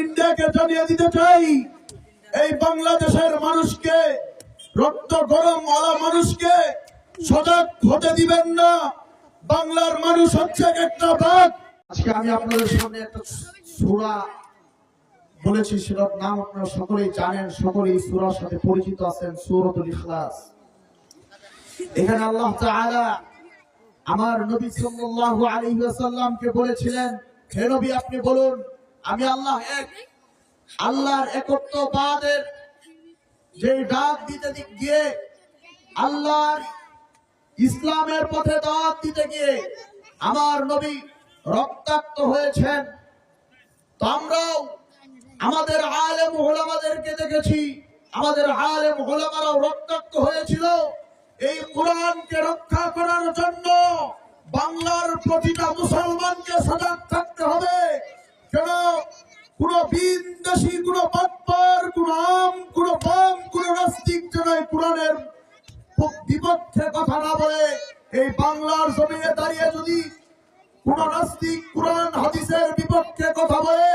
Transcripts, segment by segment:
ইন্ডিয়াকে জানিয়ে দিতে চাই, এই বাংলাদেশের মানুষকে, রক্ত গরম আলা মানুষকে সজাগ হতে দিবেন না। বাংলার মানুষ হচ্ছে একটা বাঘ। আজকে আমি আপনাদের সামনে একটা সূরা বলেছি, সেটার নাম আপনারা সকলেই জানেন, সকলেই সূরার সাথে পরিচিত আছেন, সূরাতুল ইখলাস। এখানে আল্লাহ তাআলা আমার নবী সাল্লাল্লাহু আলাইহি ওয়াসাল্লামকে বলেছিলেন, হে নবী, আপনি বলুন আমি আল্লাহ এক। আল্লাহর একত্ববাদের যে ডাক দিতে গিয়ে আল্লাহর ইসলামের পথে দাওয়াত দিতে গিয়ে আমার নবী রক্তাক্ত হয়েছেন। তো আমরাও আমাদের আলেম ওলামাদেরকে দেখেছি, আমাদের আলেম ওলামারাও রক্তাক্ত হয়েছিল। এই কোরআনকে রক্ষা করার জন্য বাংলার প্রতিটা মুসলমানকে সজাগ থাকতে হবে। কেন? কোন বিদেশি কোন বাপ্পার কোন আম, কোন বাম, কোন নাস্তিক যেন কোরআনের বিপক্ষে কথা না বলে, এই বাংলার জমিনে দাঁড়িয়ে যদি কোন নাস্তিক কোরআন হাদিসের বিপক্ষে কথা বলে,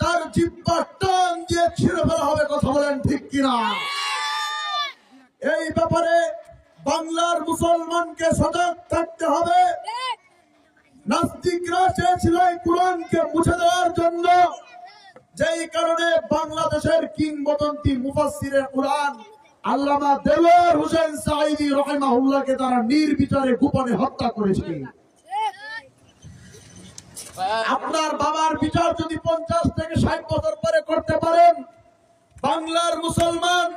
তার জিব্বা টান দিয়ে ছিঁড়ে ফেলা হবে কথা বলেন ঠিক কিনা? এই ব্যাপারে বাংলার মুসলমানকে সজাগ থাকতে হবে। নাস্তিকরা চেয়েছিল এই কোরআনকে মুছে দেওয়ার জন্য। যেই কারণে বাংলাদেশের কিংবদন্তি মুফাসসিরের কোরআন আল্লামা দেলোয়ার হোসেন সাইদি রহিমাহুল্লাহকে তারা নির্বিচারে গোপনে হত্যা করেছে। আপনার বাবার বিচার যদি পঞ্চাশ থেকে ষাট বছর পরে করতে পারেন, বাংলার মুসলমান,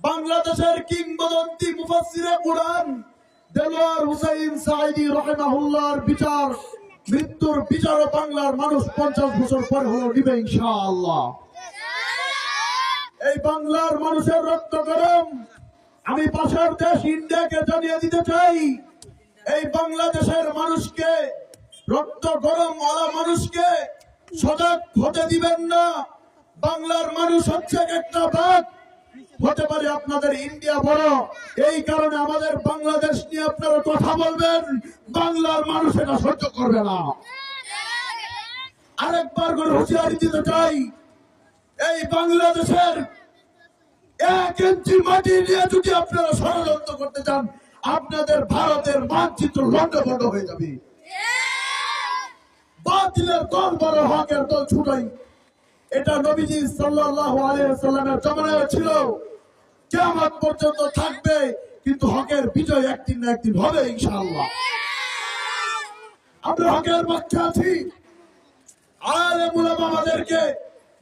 বাংলাদেশের কিংবদন্তি মুফাসসিরে কোরআন দেলোয়ার হুসাইন সাইদি রহিমাহুল্লাহর বিচার, মৃত্যুর বিচারও বাংলার মানুষ পঞ্চাশ বছর পর হলো নিবে ইনশাআল্লাহ। এই বাংলার মানুষের রক্ত গরম। আমি পাশের দেশ ইন্ডিয়াকে জানিয়ে দিতে চাই, এই বাংলাদেশের মানুষকে, রক্ত গরম আলা মানুষকে সজাগ হতে দিবেন না। বাংলার মানুষ হচ্ছে একটা বাঘ। হতে পারে আপনাদের ইন্ডিয়া বড়। এই কারণে আমাদের বাংলাদেশ নিয়ে আপনারা কথা বলবেন। বাংলার মানুষ এটা সহ্য করবে না। আরেকবার করে হুঁশিয়ারি দিতে চাই। এই বাংলাদেশের এক ইঞ্চি মাটি নিয়ে যদি আপনারা ষড়যন্ত্র করতে চান, আপনাদের ভারতের মানচিত্র লন্ডভন্ড হয়ে যাবে। বাতিলের দল বড় হকের দল ছুটাই। এটা নবীজি সাল্লাল্লাহু আলাইহি সাল্লামের জমানায় ছিল। কিয়ামত পর্যন্ত থাকবে কিন্তু হকের বিজয় একদিন না একদিন হবে ইনশাআল্লাহ। আমরা হকের পক্ষে আছি। আর উলামা আমাদেরকে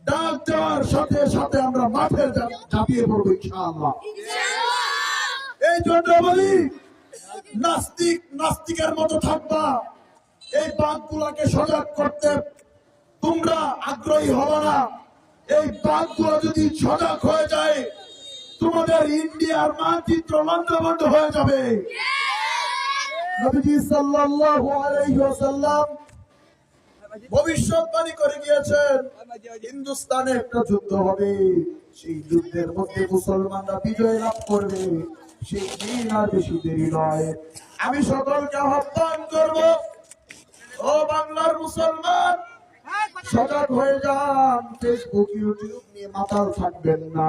ডাক দেওয়ার সাথে সাথে আমরা মাঠে ঝাঁপিয়ে পড়ব ইনশাআল্লাহ। এই জন্য বলি নাস্তিক নাস্তিকের মতো থাকবা। এই বাঘগুলাকে সজাগ করতে তোমরা আগ্রহী হবে না। এই বাঘগুলো যদি সজাগ হয়ে যায় তোমাদের ইন্ডিয়ার মানচিত্র লন্ডভন্ড হয়ে যাবে। ভবিষ্যৎবাণী করে গিয়েছেন, হিন্দুস্তানে একটা যুদ্ধ হবে। সেই যুদ্ধের মধ্যে মুসলমানরা বিজয় লাভ করবে। সেই দিন আর বেশি দেরি নয়। আমি সকলকে আহ্বান করব, ও বাংলার মুসলমান, সজাগ হয়ে যান। ফেসবুক ইউটিউব নিয়ে মাতাল থাকবেন না।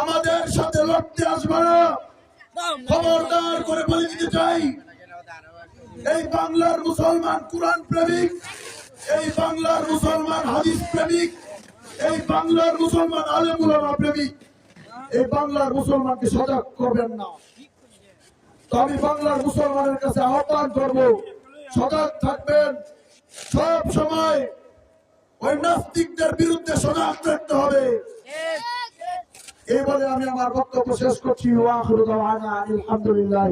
আমাদের সাথে লড়তে আসবে না। খবরদার করে বলে দিতে চাই, এই বাংলার মুসলমান কোরআন প্রেমিক, এই বাংলার মুসলমান হাদিস প্রেমিক, এই বাংলার মুসলমান আলেমুলামা প্রেমিক, এই বাংলার মুসলমানকে সজাগ করবেন না। আমি বাংলার মুসলমানের কাছে আহ্বান করব, সজাগ থাকবেন। সব সময় ওই নাস্তিকদের বিরুদ্ধে সজাগ থাকতে হবে। এই বলে আমি আমার বক্তব্য শেষ করছি। আলহামদুলিল্লাহ